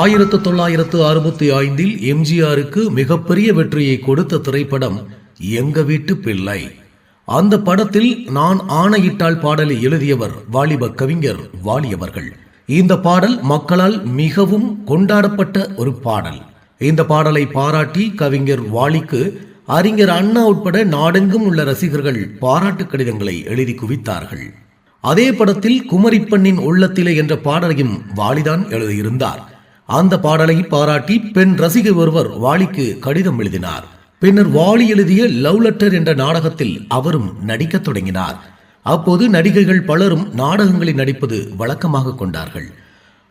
ஆயிரத்து தொள்ளாயிரத்து அறுபத்தி ஐந்தில் எம்ஜிஆருக்கு மிகப்பெரிய வெற்றியை கொடுத்த திரைப்படம் எங்க வீட்டு பிள்ளை. அந்த படத்தில் நான் ஆணையிட்டால் பாடலை எழுதியவர் வாலிப கவிஞர் வாலி அவர்கள். இந்த பாடல் மக்களால் மிகவும் கொண்டாடப்பட்ட ஒரு பாடல். இந்த பாடலை பாராட்டி கவிஞர் வாலிக்கு அறிஞர் அண்ணா உட்பட நாடெங்கும் உள்ள ரசிகர்கள் பாராட்டு கடிதங்களை எழுதி குவித்தார்கள். அதே படத்தில் குமரிப்பெண்ணின் உள்ளத்திலே என்ற பாடலையும் வாலிதான் எழுதியிருந்தார். அந்த பாடலை பாராட்டி பெண் ரசிகை ஒருவர் வாலிக்கு கடிதம் எழுதினார். பின்னர் வாலி எழுதிய லவ் லெட்டர் என்ற நாடகத்தில் அவரும் நடிக்கத் தொடங்கினார். அப்போது நடிகைகள் பலரும் நாடகங்களில் நடிப்பது வழக்கமாக கொண்டார்கள்.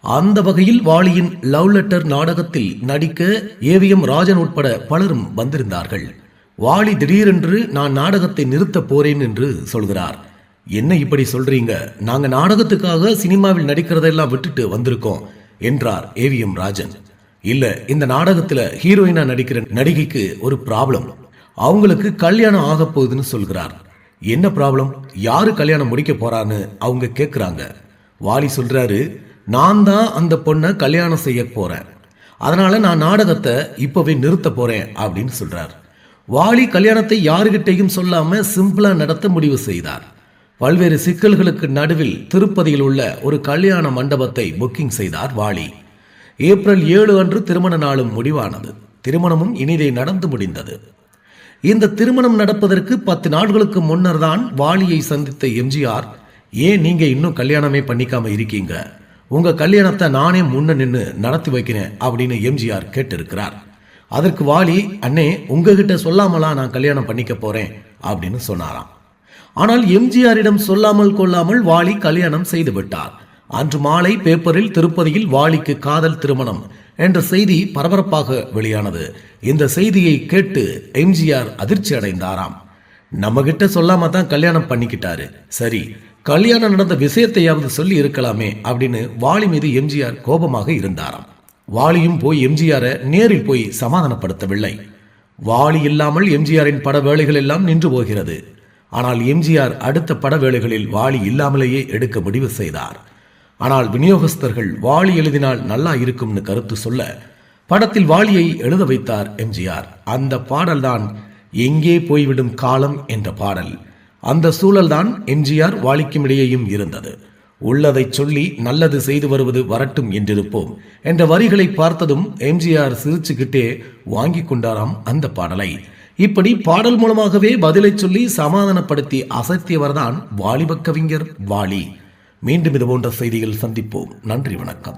அந்த வகையில் வாலியின் லவ் லெட்டர் நாடகத்தில் நடிக்க ஏவிஎம் ராஜன் உட்பட பலரும் வந்திருந்தார்கள். வாலி திடீரென்று நான் நாடகத்தை நிறுத்தப் போறேன் என்று சொல்கிறார். என்ன இப்படி சொல்றீங்க? நாங்க நாடகத்துக்காக சினிமாவில் நடிக்கிறதெல்லாம் விட்டுட்டு வந்திருக்கோம். என்றார் ஏவிஎம் ராஜன். இல்ல இந்த நாடகத்துல ஹீரோயினா நடிக்கிற நடிகைக்கு ஒரு ப்ராப்ளம் அவங்களுக்கு கல்யாணம் ஆக போகுதுன்னு சொல்கிறார். என்ன ப்ராப்ளம் யாரு கல்யாணம் முடிக்க போறான்னு அவங்க கேட்குறாங்க வாலி சொல்றாரு நான் தான் அந்த பொண்ணை கல்யாணம் செய்ய போறேன். அதனால நான் நாடகத்தை இப்பவே நிறுத்த போறேன் அப்படின்னு சொல்றார். வாலி கல்யாணத்தை யாருகிட்டையும் சொல்லாம சிம்பிளா நடத்த முடிவு செய்தார். பல்வேறு சிக்கல்களுக்கு நடுவில் திருப்பதியில் உள்ள ஒரு கல்யாண மண்டபத்தை புக்கிங் செய்தார் வாலி. ஏப்ரல் ஏழு அன்று திருமண நாளும் முடிவானது. திருமணமும் இனிதே நடந்து முடிந்தது. இந்த திருமணம் நடப்பதற்கு பத்து நாட்களுக்கு முன்னர் தான் வாலியை சந்தித்த எம்ஜிஆர் ஏன் நீங்க இன்னும் கல்யாணமே பண்ணிக்காம இருக்கீங்க? உங்க கல்யாணத்தை நானே முன்ன நின்று நடத்தி வைக்கிறேன் அப்படின்னு எம்ஜிஆர் கேட்டிருக்கிறார். அதற்கு வாலி அண்ணே உங்ககிட்ட சொல்லாமலா நான் கல்யாணம் பண்ணிக்க போறேன் அப்படின்னு சொன்னாராம். ஆனால் எம்ஜிஆரிடம் சொல்லாமல் கொள்ளாமல் வாலி கல்யாணம் செய்து விட்டார். அன்று மாலை பேப்பரில் திருப்பதியில் வாலிக்கு காதல் திருமணம் என்ற செய்தி பரபரப்பாக வெளியானது. இந்த செய்தியை கேட்டு எம்ஜிஆர் அதிர்ச்சி அடைந்தாராம். நம்ம கிட்ட சொல்லாம தான் கல்யாணம் பண்ணிக்கிட்டாரு. சரி கல்யாணம் நடந்த விஷயத்தையாவது சொல்லி இருக்கலாமே அப்படின்னு வாலி மீது எம்ஜிஆர் கோபமாக இருந்தாராம். வாலியும் போய் எம்ஜிஆரை நேரில் போய் சமாதானப்படுத்தவில்லை. வாலி இல்லாமல் எம்ஜிஆரின் பட வேலைகள் எல்லாம் நின்று போகிறது. ஆனால் எம்ஜிஆர் அடுத்த பட வேலைகளில் வாளி இல்லாமலேயே எடுக்க முடிவு செய்தார். ஆனால் விநியோகஸ்தர்கள் வாலி எழுதினால் நல்லா இருக்கும்னு கருத்து சொல்ல படத்தில் வாலியை எழுத வைத்தார் எம்ஜிஆர். அந்த பாடல்தான் எங்கே போய்விடும் காலம் என்ற பாடல். அந்த சூழல்தான் எம்ஜிஆர் வாளிக்கும் இடையேயும் இருந்தது. உள்ளதைச் சொல்லி நல்லது செய்து வருவது வரட்டும் என்றிருப்போம் என்ற வரிகளை பார்த்ததும் எம்ஜிஆர் சிரிச்சுக்கிட்டே வாங்கி கொண்டாராம் அந்த பாடலை. இப்படி பாடல் மூலமாகவே பதிலை சொல்லி சமாதானப்படுத்தி அசத்தியவர்தான் வாலிப கவிஞர் வாலி. மீண்டும் இது போன்ற செய்திகள் சந்திப்போம். நன்றி வணக்கம்.